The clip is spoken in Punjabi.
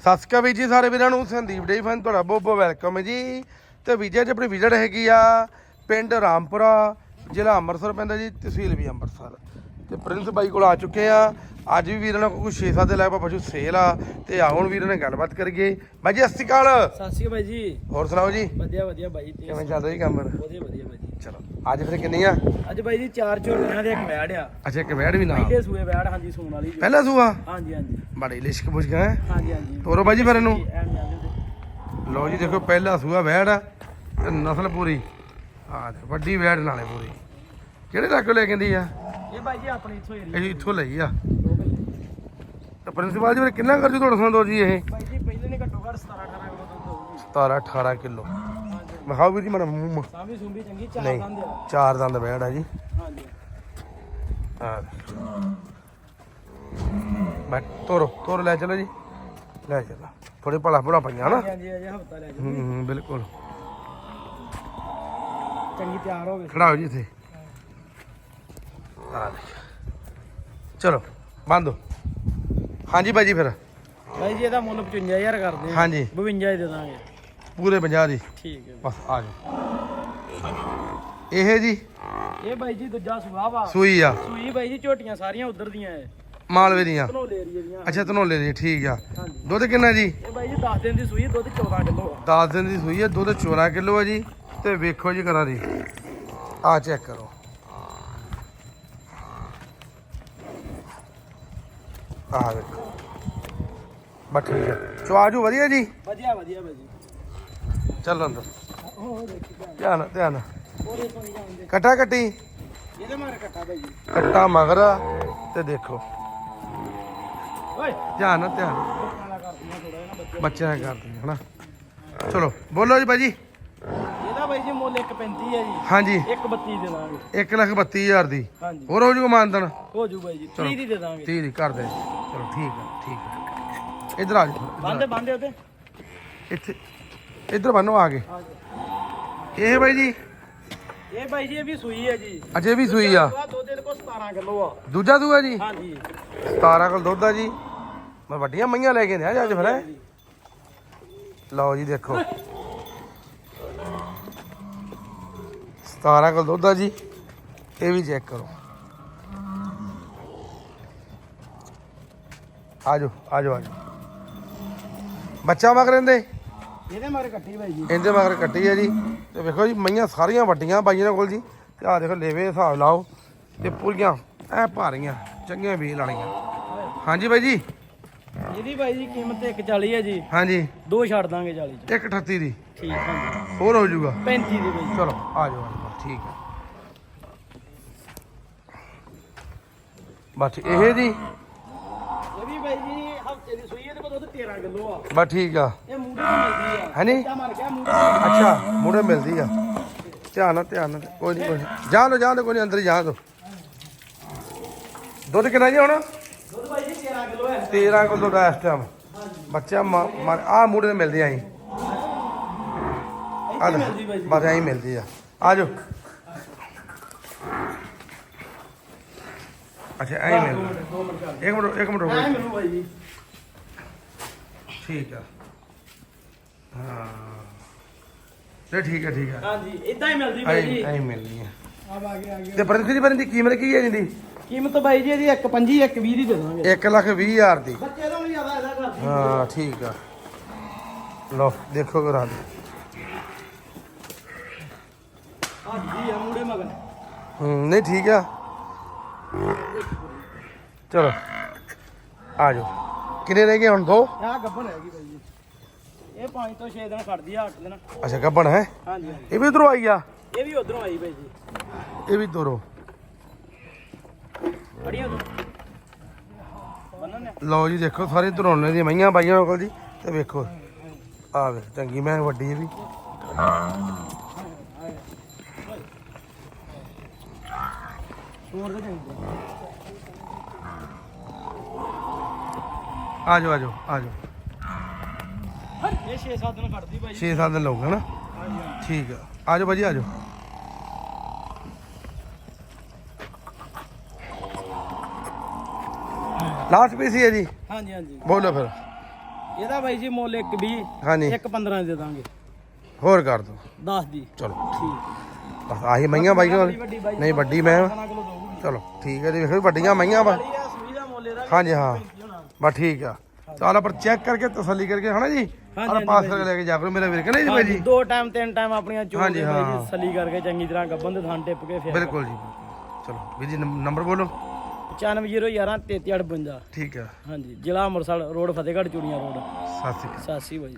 ਸਤਿ ਸ਼੍ਰੀ ਅਕਾਲ ਵੀਰ ਜੀ, ਸਾਰੇ ਵੀਰਾਂ ਨੂੰ, ਸੰਦੀਪ ਡੇ ਫਨ ਤੁਹਾਡਾ ਬਹੁਤ ਬਹੁਤ ਵੈਲਕਮ ਹੈ ਜੀ। ਤੇ ਵੀਜ਼ਾ 'ਚ ਆਪਣੀ ਵਿਜ਼ਿਟ ਹੈਗੀ ਆ ਪਿੰਡ ਰਾਮਪੁਰਾ, ਜ਼ਿਲ੍ਹਾ ਅੰਮ੍ਰਿਤਸਰ ਪੈਂਦਾ ਜੀ, ਤਹਿਸੀਲ ਵੀ ਅੰਮ੍ਰਿਤਸਰ। ਤੇ ਪ੍ਰਿੰਸ ਬਾਈ ਕੋਲ ਆ ਚੁੱਕੇ ਆ। ਅੱਜ ਵੀ ਵੀਰਾਂ ਨਾਲ ਕੋਈ 6-7 ਦੇ ਲਗਭਗ ਪਸ਼ੂ ਸੇਲ ਆ ਤੇ ਆਓ ਹੁਣ ਵੀਰਾਂ ਨਾਲ ਗੱਲਬਾਤ ਕਰੀਏ। ਬਾਈ ਜੀ ਸਤਿ ਸ਼੍ਰੀ ਅਕਾਲ। ਸਤਿ ਸ਼੍ਰੀ ਅਕਾਲ ਬਾਈ ਜੀ। ਹੋਰ ਸੁਣਾਓ ਜੀ? ਵਧੀਆ ਵਧੀਆ ਬਾਈ ਤੇ ਕਿਵੇਂ ਚੱਲ ਰਹੀ ਕੰਮ ਵਧੀਆ ਵਧੀਆ ਬਾਈ ਜੀ। ਚਲੋ ਅੱਜ ਫਿਰ ਕਿੰਨੀ ਆ ਅੱਜ ਬਾਈ ਜੀ ਚਾਰ ਝੋਟੀਆਂ ਦੇ ਇੱਕ ਵੈੜ ਆ। ਅੱਛਾ ਇੱਕ ਵੈੜ ਵੀ ਨਾਲ? ਪਹਿਲੇ ਸੂਏ ਵੈੜ ਹਾਂਜੀ ਸੂਣ ਵਾਲੀ ਜੋ। ਪਹਿਲਾ ਸੂਆ? ਹਾਂਜੀ ਹਾਂਜੀ। ਬੜੀ ਲਿਸ਼ਕ ਪੁੱਛ ਗਿਆ ਹੈ। ਹਾਂਜੀ ਹਾਂਜੀ। ਤੋਰੋ ਬਾਈ ਜੀ ਫਿਰ ਇਹਨੂੰ। ਲਓ ਜੀ ਦੇਖੋ ਪਹਿਲਾ ਸੂਆ ਵੈੜ ਆ ਤੇ ਨਸਲ ਪੂਰੀ। ਆ ਵੱਡੀ ਵੈੜ ਨਾਲੇ ਪੂਰੀ। ਕਿਹੜੇ ਇਲਾਕੇ ਲੈ ਕਹਿੰਦੀ ਆ? ਇਹ ਬਾਈ ਜੀ ਆਪਣੇ ਇੱਥੋਂ ਏਰੀਆ ਇਹ ਇੱਥੋਂ ਲਈ ਆ। ਤੇ ਪ੍ਰਿੰਸੀਪਲ ਜੀ ਫਿਰ ਕਿੰਨਾ ਕਰ ਜੂ ਤੁਹਾਡਾ ਸੰਦੋ ਜੀ ਇਹ? ਬਾਈ ਜੀ ਪਹਿਲੇ ਨੇ ਘੱਟੋ ਘੱਟ 17 18 ਕਿਲੋ ਦੁੱਧ ਹੋਊਗੀ 17 18 ਕਿਲੋ। ਹਾਂਜੀ ਵਿਖਾਓ ਵੀਰ ਜੀ ਮੇਰਾ ਮੂੰਹ ਮ- ਸਾਂਭੀ ਸੁੰਭੀ ਚੰਗੀ ਚਾਰ ਨਹੀਂ ਦੰਦ ਆ। ਚਾਰ ਦੰਦ ਵੈੜ ਆ ਜੀ। ਹਾਂਜੀ। ਆ ਮੈਂ ਤੋਰੋ ਤੋਰ ਲੈ ਚਲੋ ਜੀ। ਲੈ ਚਲੋ। ਥੋੜੇ ਭਲਾ ਭਲਾ ਪਈਆਂ ਨਾ। ਹਾਂਜੀ ਹਾਂਜੀ ਅਜੇ ਹਫਤਾ ਲੈ ਜਾਓ ਹੂੰ ਹੂੰ ਬਿਲਕੁਲ। ਚੰਗੀ ਤਿਆਰ ਹੋ ਗਈ ਖੜਾਓ ਜੀ ਇੱਥੇ। ਆ। ਚਲੋ ਬੰਦੋ ਹਾਂਜੀ ਬਾਜੀ ਫਿਰ। ਬਾਈ ਜੀ ਇਹਦਾ ਮੁੱਲ 55000 ਕਰਦੇ ਆ। ਹਾਂਜੀ। 52 ਹੀ ਦੇ ਦਾਂਗੇ। ਪੂਰੇ 50 ਦੀ। ਠੀਕ ਹੈ। ਬਸ ਆ ਜਾਓ। ਇਹ ਜੀ? ਇਹ ਬਾਈ ਜੀ ਦੂਜਾ ਸੂਆ ਵਾ। ਸੂਈ ਆ। ਸੂਈ ਬਾਈ ਜੀ ਝੋਟੀਆਂ ਸਾਰੀਆਂ ਉਧਰ ਦੀਆਂ ਐ। ਮਾਲਵੇ ਦੀਆਂ। ਧਨੋਲੇ ਏਰੀਏ ਦੀਆਂ। ਅੱਛਾ ਧਨੋਲੇ ਦੀ ਠੀਕ ਆ। ਹਾਂਜੀ। ਦੁੱਧ ਕਿੰਨਾ ਜੀ? ਇਹ ਬਾਈ ਜੀ 10 ਦਿਨ ਦੀ ਸੂਈ ਦੁੱਧ 14 ਕਿਲੋ ਆ। 10 ਦਿਨ ਦੀ ਸੂਈ ਹੈ ਦੁੱਧ 14 ਕਿਲੋ ਹੈ ਜੀ। ਤੇ ਵੇਖੋ ਜੀ ਕਰਾਂ ਦੀ। ਆ ਚੈੱਕ ਕਰੋ। ਆ ਵੇਖੋ ਬਸ ਠੀਕ ਹੈ। ਚਵਾਜੂ ਵਧੀਆ ਜੀ? ਵਧੀਆ ਵਧੀਆ ਬਾਈ ਜੀ। ਚੱਲ ਅੰਦਰ। ਉਹ ਦੇਖੀ ਧਿਆਨ ਧਿਆਨ। ਉਹਦੇ ਤੋਂ ਨਹੀਂ ਜਾਂਦੇ ਕੱਟਾ ਕੱਟੀ? ਇਹਦੇ ਮਾਰ ਕੱਟਾ ਬਾਈ ਜੀ। ਕੱਟਾ ਮਗਰ ਤੇ ਦੇਖੋ। ਓਏ। ਧਿਆਨ ਧਿਆਨ ਬੱਚਿਆਂ ਕਰ ਦਿੰਦੇ ਹਨਾ? ਚਲੋ ਬੋਲੋ ਜੀ ਭਾਜੀ। ਇਹਦਾ ਬਾਈ ਜੀ ਮੁੱਲ 1.35 ਹੈ ਜੀ। ਹਾਂਜੀ। 1.32 ਦੇ ਦਾਂਗੇ। 1 ਲੱਖ 32000 ਦੀ। ਹਾਂਜੀ। ਹੋਰ ਹੋ ਜੂਗਾ ਮਾਨਦਨ? ਹੋ ਜੂ ਬਾਈ ਜੀ 30 ਦੀ ਦੇ ਦਾਂਗੇ। 30 ਦੀ ਕਰ ਦੇ। ਚਲੋ ਠੀਕ ਹੈ ਠੀਕ ਹੈ ਇਧਰ ਆ ਜਾਓ। ਬੰਦੇ ਬੰਦੇ ਉਹਦੇ ਇੱਥੇ ਇਧਰ ਬੰਨੋ ਆ ਗਏ। ਇਹ ਬਾਈ ਜੀ? ਇਹ ਬਾਈ ਜੀ ਇਹ ਵੀ ਸੂਈ ਹੈ ਜੀ। ਅਜੇ ਵੀ ਸੂਈ ਆ। ਦੁੱਧ ਇਹਦੇ ਕੋਲ 17 ਕਿਲੋ ਆ। ਦੂਜਾ ਸੂਆ ਜੀ? ਹਾਂਜੀ। 17 ਕੋਲ ਦੁੱਧ ਆ ਜੀ। ਮੈਂ ਵੱਡੀਆਂ ਮਈਆਂ ਲੈ ਕੇ ਨੇ ਅੱਜ ਫਿਰ ਹੈਂ? ਲਓ ਜੀ ਦੇਖੋ। 17 ਕੋਲ ਦੁੱਧ ਆ ਜੀ। ਇਹ ਵੀ ਚੈੱਕ ਕਰੋ। ਆਜੋ ਆਜੋ ਆਜੋ। ਬੱਚਾ ਮਗਰ ਰਹਿੰਦੇ ਇਹਦੇ ਮਾਰ ਕੱਟੀ ਬਾਈ ਜੀ। ਇਹਦੇ ਮਗਰ ਕੱਟੀ ਆ ਜੀ। ਤੇ ਵੇਖੋ ਜੀ ਮਈਆਂ ਸਾਰੀਆਂ ਵੱਡੀਆਂ ਬਾਈਆਂ ਕੋਲ ਜੀ। ਤੇ ਆ ਦੇਖੋ ਲੇਵੇ ਹਿਸਾਬ ਲਾਓ ਤੇ ਪੂਰੀਆਂ ਐ ਭਾਰੀਆਂ ਚੰਗੀਆਂ ਵੀਲ ਵਾਲੀਆਂ ਹਾਂਜੀ ਬਾਈ ਜੀ? ਇਹਦੀ ਬਾਈ ਜੀ ਕੀਮਤ 140 ਹੈ ਜੀ। ਹਾਂਜੀ। ਦੋ ਛੱਡ ਦਾਂਗੇ 40 ਚ। 138 ਦੀ। ਠੀਕ ਹਾਂਜੀ। ਹੋਰ ਹੋ ਜਾਊਗਾ। 35 ਦੀ ਬਾਈ ਜੀ। ਚਲੋ ਆ ਜਾਓ ਠੀਕ ਹੈ। ਬਸ ਇਹ ਜੀ। ਬਾਈ ਜੀ ਹਫ਼ਤੇ ਦੀ ਸੂਈ ਇਹਦੇ ਕੋਲ ਦੁੱਧ 13 ਕਿਲੋ ਆ। ਬਸ ਠੀਕ ਆ। ਇਹ ਮਿਲਦੀ ਆ। ਹੈਨੀ? ਮਰ ਗਿਆ ਅੱਛਾ ਮੂਹਰੇ ਮਿਲਦੀ ਆ। ਧਿਆਨ ਨਾਲ ਧਿਆਨ ਨਾਲ। ਕੋਈ ਨਹੀਂ ਕੋਈ ਨਹੀਂ ਜਾਣ ਦੋ ਜਾਣ ਦੋ ਕੋਈ ਨਹੀਂ ਅੰਦਰ ਹੀ ਜਾਣ ਦੋ। ਦੁੱਧ ਕਿੰਨਾ ਜੀ ਹੁਣ? ਦੁੱਧ ਬਾਈ ਜੀ 13 ਕਿਲੋ ਹੈ। 13 ਕਿਲੋ ਦਾ ਇਸ ਟਾਈਮ ਬੱਚਾ ਮਰ ਆ ਤੇ ਮਿਲਦੀ ਆ ਇੱਥੇ ਮਿਲਦੀ ਬਾਈ ਜੀ। ਬਸ ਐਂ ਮਿਲਦੀ ਆ। ਆ ਅੱਛਾ ਐਂ ਮਿਲਦੀ। ਦੋ ਮਿੰਟ ਕਰ ਇੱਕ ਮਿੰਟ ਇੱਕ ਮਿੰਟ ਐ ਰੁਕੋ ਮੈਨੂੰ ਬਾਈ ਜੀ। ਠੀਕ ਆ। ਹਾਂ। ਤੇ ਠੀਕ ਹੈ ਠੀਕ ਹੈ ਹਾਂਜੀ ਇਦਾਂ ਹੀ ਮਿਲਦੀ ਬਾਈ ਜੀ। ਐਂ ਮਿਲਣੀ ਆ। ਆਪ ਆ ਗਿਆ ਆ ਗਿਆ। ਤੇ ਪਰੰਤੀ ਦੀ ਪਰੰਤੀ ਕੀਮਤ ਕੀ ਹੈ ਇਹਦੀ? ਕੀਮਤ ਬਾਈ ਜੀ ਇਹਦੀ 1.25 1.20 ਦੀ ਦੇ ਦਾਂਗੇ। 1 ਲੱਖ 20 ਹਜ਼ਾਰ ਦੀ। ਬੱਚੇ ਤੋਂ ਵੀ ਜ਼ਿਆਦਾ ਇਹਦਾ ਕਰਦੀ ਹਾਂ ਠੀਕ ਆ। ਲਓ ਦੇਖੋ ਕਰਾ ਦੇ ਹਾਂਜੀ ਆ ਮੁੰਡੇ ਮਗਰ। ਹੂੰ ਨਹੀਂ ਠੀਕ ਆ। ਚਲੋ ਆ ਜਾਓ। ਕਿੰਨੇ ਰਹਿ ਗਏ ਹੁਣ ਦੋ? ਆਹ ਗੱਬਨ ਹੈਗੀ ਬਾਈ ਜੀ। ਇਹ 5 ਤੋਂ 6 ਦਿਨ ਖੜਦੀ ਆ 8 ਦਿਨ। ਅੱਛਾ ਗੱਬਣ ਹੈ? ਹਾਂਜੀ ਇਹ ਵੀ ਉਧਰੋਂ ਆਈ ਆ? ਇਹ ਵੀ ਉਧਰੋਂ ਆਈ ਬਾਈ ਜੀ। ਇਹ ਵੀ ਦੋਰੋ ਲਓ ਜੀ ਦੇਖੋ ਸਾਰੇ ਧਰੋਣੇ ਦੀਆਂ ਮਈਆਂ ਬਾਈਆਂ ਕੋਲ ਜੀ ਤੇ ਵੇਖੋ। ਆ ਵੇ ਚੰਗੀ ਮੈਂ ਵੱਡੀ ਇਹ ਵੀ। ਹੋਰ ਦੇ ਚਾਹੀਦੇ? ਆ ਜਾਓ ਆ ਜਾਓ ਆ ਜਾਓ। ਇਹ 6-7 ਦਿਨ ਬਾਈ ਜੀ 6-7 ਦਿਨ ਲੱਗੂਗਾ ਨਾ? ਠੀਕ ਆ। ਆ ਜਾਓ ਭਾਜੀ ਆ ਜਾਓ। ਲਾਸਟ ਪੀਸ ਹੀ ਹੈ ਜੀ। ਹਾਂਜੀ ਹਾਂਜੀ। ਬੋਲੋ ਫਿਰ। ਇਹਦਾ ਬਾਈ ਜੀ ਮੁੱਲ 1 20 ਹਾਂਜੀ। 1 15 ਦੇ ਦਾਂਗੇ। ਹੋਰ ਕਰ ਦੋ 10 ਦੀ। ਚਲੋ। ਠੀਕ। ਬਸ ਆਹੀ ਮਈਆਂ ਬਾਈ ਕੋਲ ਨਹੀਂ ਵੱਡੀ ਮੈਂ। ਖਾਣਾ ਕਿਲੋ ਦਊਗੀ ਚਲੋ ਠੀਕ ਹੈ ਜੀ। ਵੇਖੋ ਵੱਡੀਆਂ ਮਈਆਂ ਵਾ। ਹਾਂਜੀ ਹਾਂ। ਬਸ ਠੀਕ ਆ। ਚੱਲ ਪਰ ਚੈੱਕ ਕਰਕੇ ਤਸੱਲੀ ਕਰਕੇ ਹਨਾ ਜੀ? ਔਰ ਪਾਸ ਕਰਕੇ ਲੈ ਕੇ ਜਾ ਕਰੋ ਮੇਰਾ ਵੀਰ ਕਹਿੰਦੇ ਜੀ ਬਾਈ ਜੀ। ਦੋ ਟਾਈਮ ਤਿੰਨ ਟਾਈਮ ਆਪਣੀਆਂ ਚੋਣ ਹਾਂਜੀ, ਹਾਂ। ਜੀ ਸਲੀ ਕਰਕੇ ਚੰਗੀ ਤਰ੍ਹਾਂ ਗੱਬਨ ਦੇ ਥਾਂ ਟਿੱਪ ਕੇ ਫਿਰ। ਬਿਲਕੁਲ ਜੀ। ਚਲੋ ਵੀਰ ਜੀ ਨੰਬ- ਨੰਬਰ ਬੋਲੋ। 9511 3358 ਠੀਕ ਆ। ਹਾਂਜੀ ਜ਼ਿਲ੍ਹਾ ਅੰਮ੍ਰਿਤਸਰ ਰੋਡ ਫਤਿਹਗੜ੍ਹ ਚੂੜੀਆਂ ਰੋਡ। ਅਕਾਲ। ਸਾਸੀ ਬਾਈ